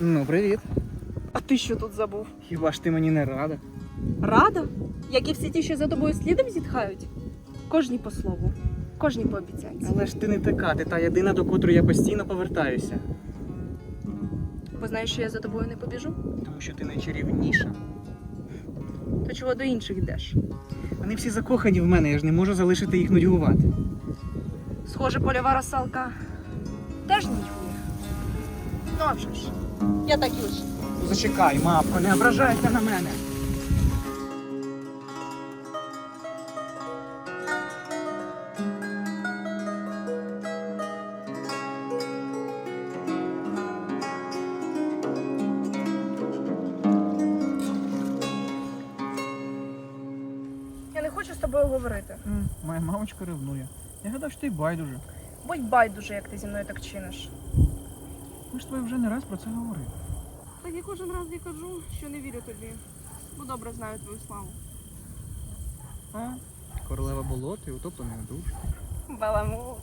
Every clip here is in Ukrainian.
Ну, привіт. А ти що тут забув? Хіба ж ти мені не рада? Рада? Як і всі ті, що за тобою слідом зітхають? Кожній по слову, кожній по обіцянці. Але ж ти не така, ти та єдина, до котрої я постійно повертаюся. Бо знаєш, що я за тобою не побіжу? Тому що ти найчарівніша. То чого до інших йдеш? Вони всі закохані в мене, я ж не можу залишити їх нудьгувати. Схоже, польова розсалка теж нудьгує. Ну, а вже ж. Я так і. Зачекай, мавко, не ображайся на мене. Я не хочу з тобою говорити. М, Моя мамочка ревнує. Я гадав, що ти байдуже. Будь байдуже, як ти зі мною так чиниш. Ми ж тобі вже не раз про це говорили. Так я кожен раз я кажу, що не вірю тобі. Бо добре знаю твою славу. А? Королева болот і утоплений душ. Баламут.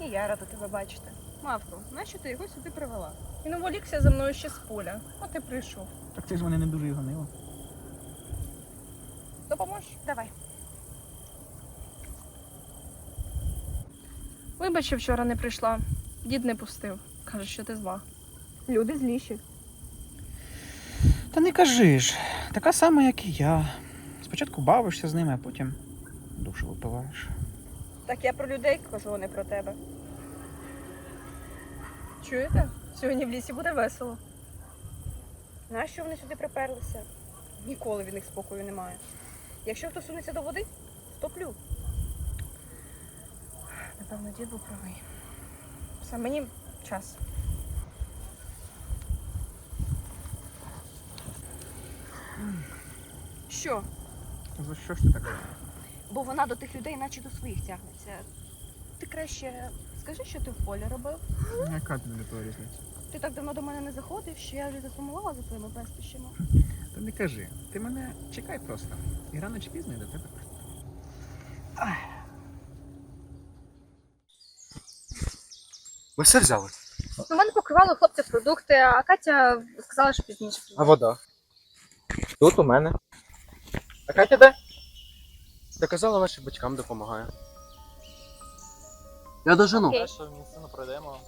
І я рада тебе бачити. Мавко, нащо ти його сюди привела? Він уволікся за мною ще з поля. От і прийшов. Так це ж мене не дуже і гонило. Допоможеш? Давай. Вибач, що вчора не прийшла. Дід не пустив. Каже, що ти зла. Люди зліші. Та не кажи ж, така сама, як і я. Спочатку бавишся з ними, а потім душу випиваєш. Так я про людей кажу, а не про тебе. Чуєте? Сьогодні в лісі буде весело. Нащо вони сюди приперлися? Ніколи від них спокою немає. Якщо хто сунеться до води, топлю. Напевно, дід був правий. Все, мені час. Що? За що ж ти так? Бо вона до тих людей, наче до своїх тягнеться. Ти краще скажи, що ти в полі робив. Яка тобі до того різниця? Ти так давно до мене не заходив, що я вже засумувала за твоїми пестощами. Та не кажи, ти мене чекай просто. І рано чи пізно я до тебе приходжу. Ви все взяли? У мене покривали хлопці продукти, а Катя сказала, що пізніше. А вода? Тут у мене. А Катя де? Доказала вашим батькам допомагає. Я дожену. Окей. Що місцину пройдемо.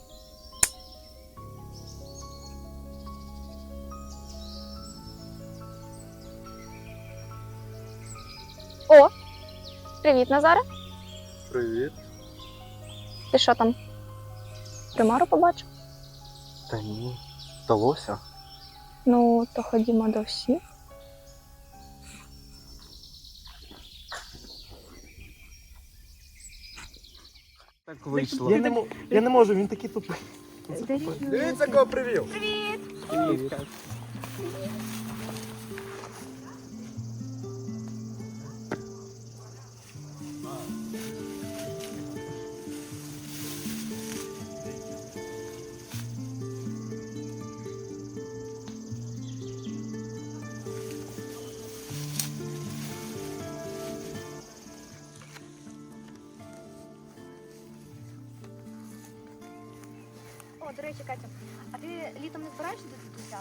О, привіт, Назаре. Привіт. Ти що там? Примару побачив? Та ні. Вдалося. Ну, то ходімо до всіх. Так вийшло. Я не, мо- я не можу, він такий тупий. Дивіться, кого привів. О, речі, Катя, а ти літом не збираєшся до дідуся?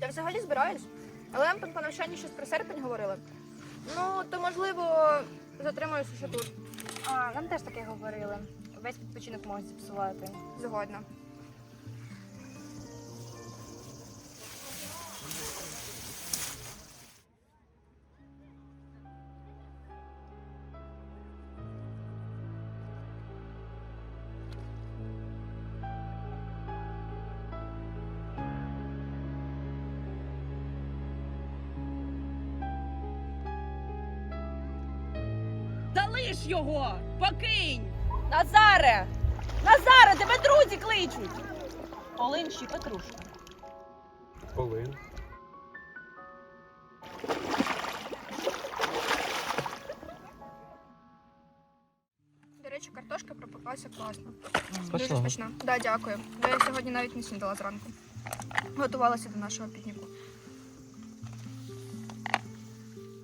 Я взагалі збираюсь. Але нам тут по навчанні щось про серпень говорили. Ну, то можливо, затримаюся ще тут. А, нам теж таке говорили. Весь відпочинок можуть зіпсувати. Згодна. Залиш його! Покинь! Назаре! Назаре, тебе друзі кличуть! Олин ще Петрушка. Олин. До речі, картошка пропеклася класно. Дуже смачна. Да, дякую. Бо я сьогодні навіть не снідала зранку. Готувалася до нашого пікніку.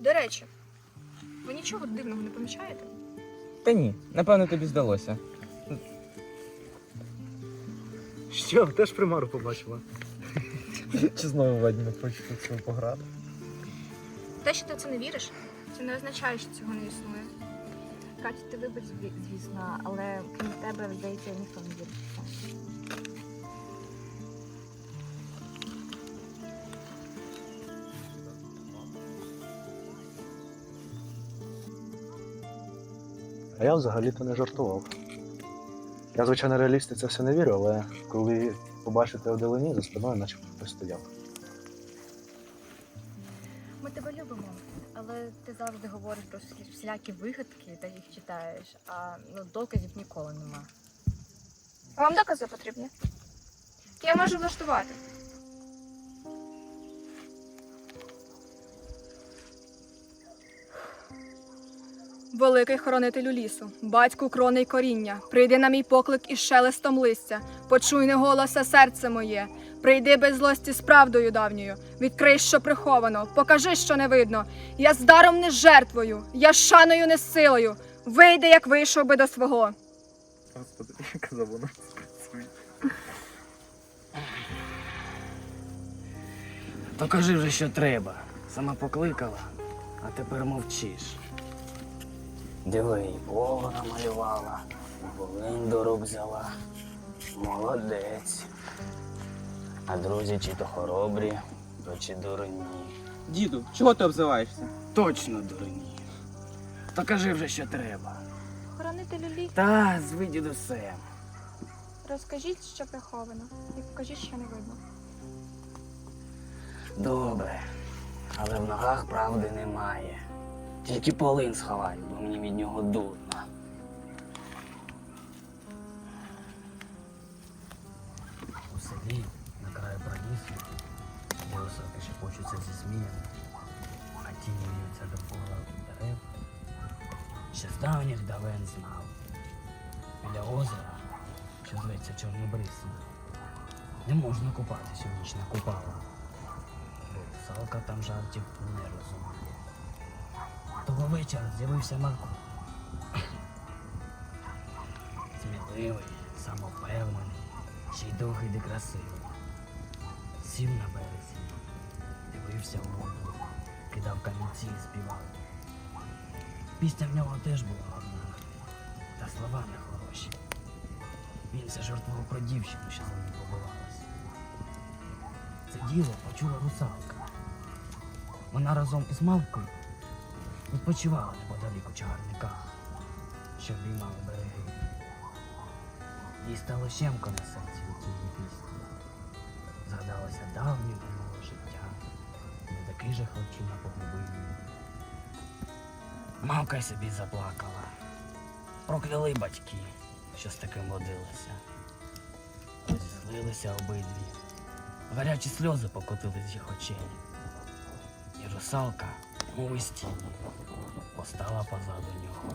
До речі, ви нічого дивного не помічаєте? Та ні, напевно, тобі здалося. Що, теж примару побачила? Чи знову ведьми хоче тут себе пограти? Те, що ти в це не віриш, це не означає, що цього не існує. Катя, ти вибач, звісно, але крім тебе, здається, ніхто не вірить. А я взагалі-то не жартував. Я, звичайно, реаліст і це все не вірю, але коли побачите одалині, за спиною начебто хтось стояв. Ми тебе любимо, але ти завжди говориш про всі- всілякі вигадки та їх читаєш, а ну, доказів ніколи нема. А вам докази потрібні? Я можу влаштувати. Великий хоронителю лісу, батьку крони й коріння, прийди на мій поклик із шелестом листя, почуй не голоса серце моє, прийди без злості з правдою давньою, відкрий, що приховано, покажи, що не видно. Я з даром не жертвою, я шаною не силою. Вийди, як вийшов би до свого. Господи, я казав, воно спрацює. То кажи вже, що треба. Сама покликала, а тепер мовчиш. Диви, і Бога намалювала, волин до рук взяла. Молодець. А друзі чи то хоробрі, то чи дурні. Діду, чого ти обзиваєшся? Точно дурні. То кажи вже, що треба. Хоронителю ліс, Та, зви дідусе. розкажіть, що приховано, і покажіть, що не видно. Добре. Але в ногах правди немає. Тільки полин сховай, бо мені від нього дурно. У селі на краю пролісу, де високі шепочуться зі зміями, а тіні віються довкола дерев, ще з давніх давен знав. Біля озера, що зветься Чорнобрисом, не можна купатися у ніч на купала. Бо русалка там жартів не розуміє. Того вечора з'явився Марко. Сміливий, самовпевнений, ще й довгий де красивий. Сів на березі, дивився в воду, кидав камінці і співав. Пісня в нього теж була одна, та слова не хороші. Він все жартував про дівчину, що за ним побивалася. Це діло почула русалка. Вона разом із мавкою відпочивала неподалік у чагарника, що обіймали береги. Їй стало щемко на серці від цієї пісні. Згадалося давнє минуле життя, не такий же хлопчина погубив її. Собі заплакала. Прокляли батьки, що з таким водилися. Розізлилися обидві. Гарячі сльози покотились з їх очей. І русалка, мов постала позаду нього.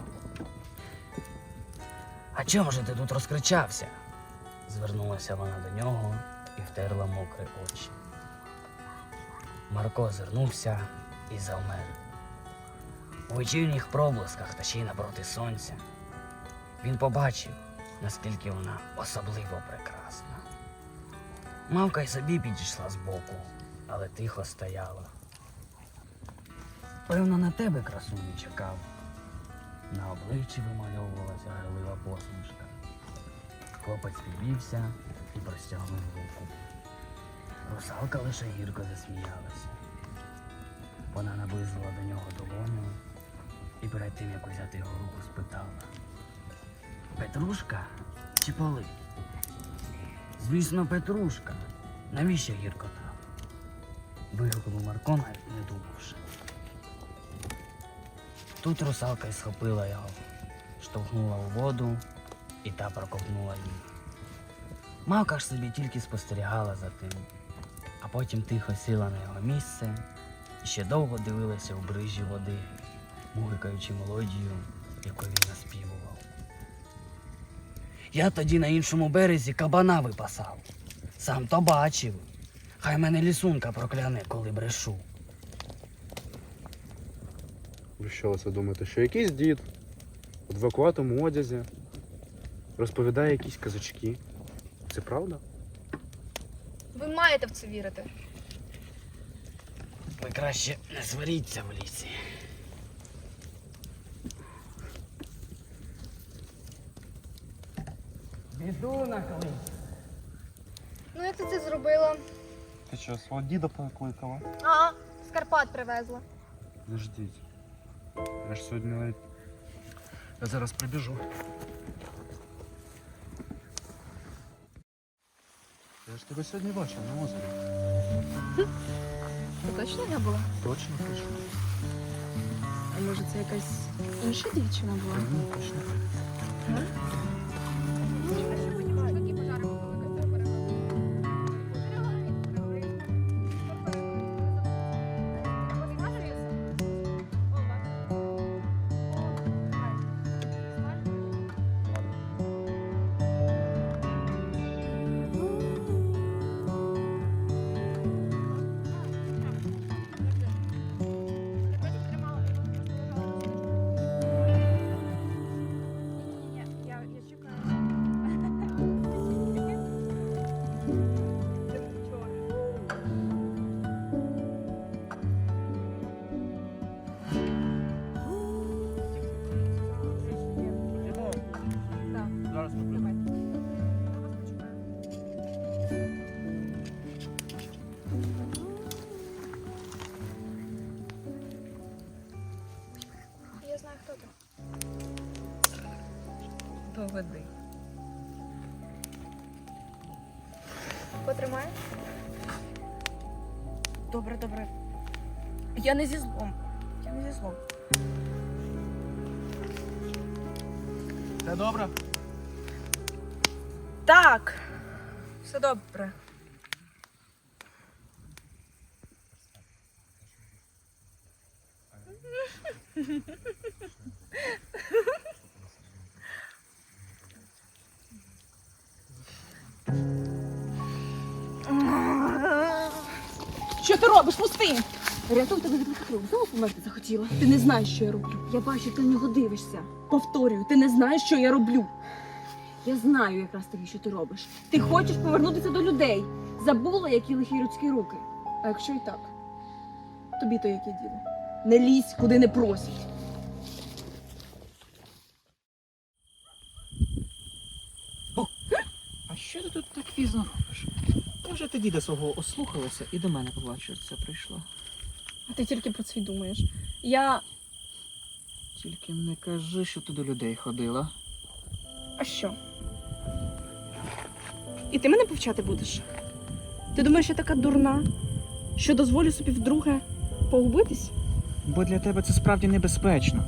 А чому же ти тут розкричався? Звернулася вона до нього і втерла мокрі очі. Марко озирнувся і завмер. У вечірніх проблисках та ще й напроти сонця. Він побачив, наскільки вона особливо прекрасна. Мавка й собі підійшла збоку, але тихо стояла. Певно, на тебе красуні чекав. На обличчі вимальовувалася грайлива посмішка. Хлопець підвівся і простягнув руку. Русалка лише гірко засміялася. Вона наблизила до нього долоню і перед тим, як взяти його руку, спитала: Петрушка чи поли? Звісно, Петрушка. Навіщо гіркота? Вигукнув Марко, навіть не думавши. Тут русалка схопила його, штовхнула у воду і та проковтнула її. Мавка ж собі тільки спостерігала за тим, а потім тихо сіла на його місце і ще довго дивилася у брижі води, мугикаючи мелодію, яку він наспівував. Я тоді на іншому березі кабана випасав. Сам то бачив. Хай мене лісунка прокляне, коли брешу. Ви що ви думаєте, що якийсь дід у двокватому одязі розповідає якісь казочки? Це правда? Ви маєте в це вірити. Ви краще не сваріться в лісі. Біду наклич. Ну як ти це зробила? Ти що, свого діда покликала? А, з Карпат привезла. Подождіть. Я ж сьогодні навіть. Я зараз прибіжу. Я ж тебе сьогодні бачив на озері. Ти точно не була? Точно, точно. А може це якась інша дівчина була? Ні, точно. Зараз Доведи. Потримаєш? Добре, добре. Я не зі злом. Я не зі злом. Все добре? Так. Все добре. Що ти робиш? Пусти! Рятуй тебе від лихих рук. Знову померти захотіла. Ти не знаєш, що я роблю. Я бачу, ти на нього дивишся. Повторюю, ти не знаєш, що я роблю. Я знаю якраз таки, що ти робиш. Ти хочеш повернутися до людей. Забула, які лихі людські руки. А якщо і так, тобі то яке діло? Не лізь, куди не просять. А що ти тут так пізно робиш? Та вже ти діда свого ослухалася і до мене побачиш, це прийшла. А ти тільки про це й думаєш. Я. Тільки не кажи, що ти до людей ходила. А що? І ти мене повчати будеш? Ти думаєш, я така дурна, що дозволю собі вдруге погубитись? Бо для тебе це справді небезпечно.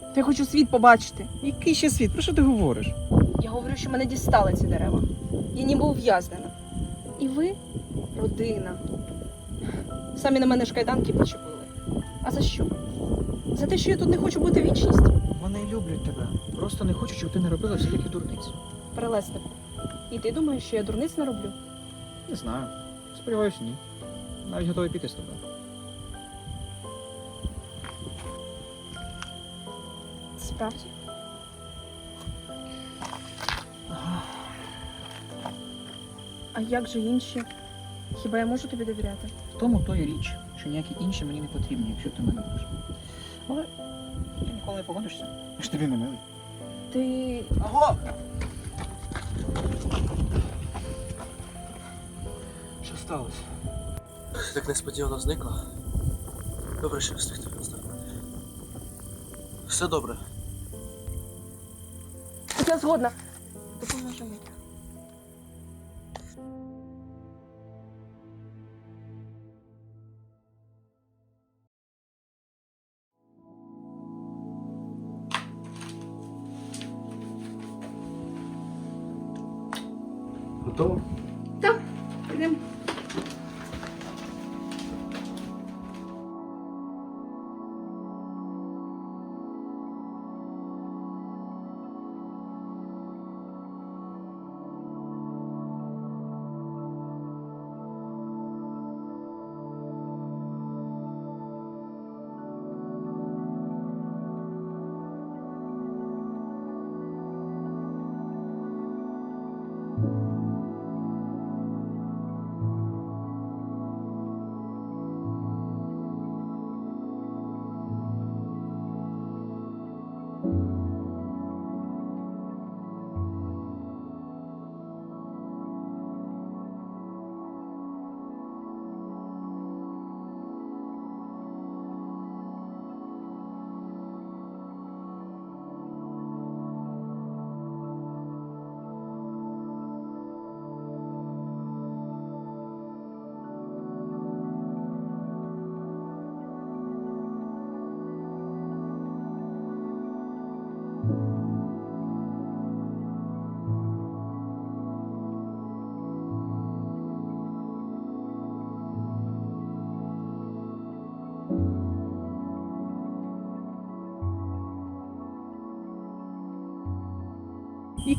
Та я хочу світ побачити. Який ще світ? Про що ти говориш? Я говорю, що мене дістали ці дерева. Я ніби ув'язнена. І ви родина. Самі на мене ж кайданки почепили. А за що? За те, що я тут не хочу бути вічність? Вони люблять тебе. Просто не хочуть, щоб ти не робила всіляких дурниць. Прелеснику. І ти думаєш, що я дурниць не роблю? Не знаю. Сподіваюсь, ні. Навіть готовий піти з тобою. Справді? А як же інші? Хіба я можу тобі довіряти? В тому то і річ, що ніякі інші мені не потрібні, якщо ти мене любиш. Але ти ніколи не погодишся. Я ж тобі не милий. Ти. Аго! Що сталося? Так несподівано зникла. Добре, що встиг тебе наздогнати. Все добре. Я згодна. Допоможи мені. Да, Ідемо.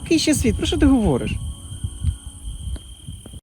Який ще світ? Про що ти говориш?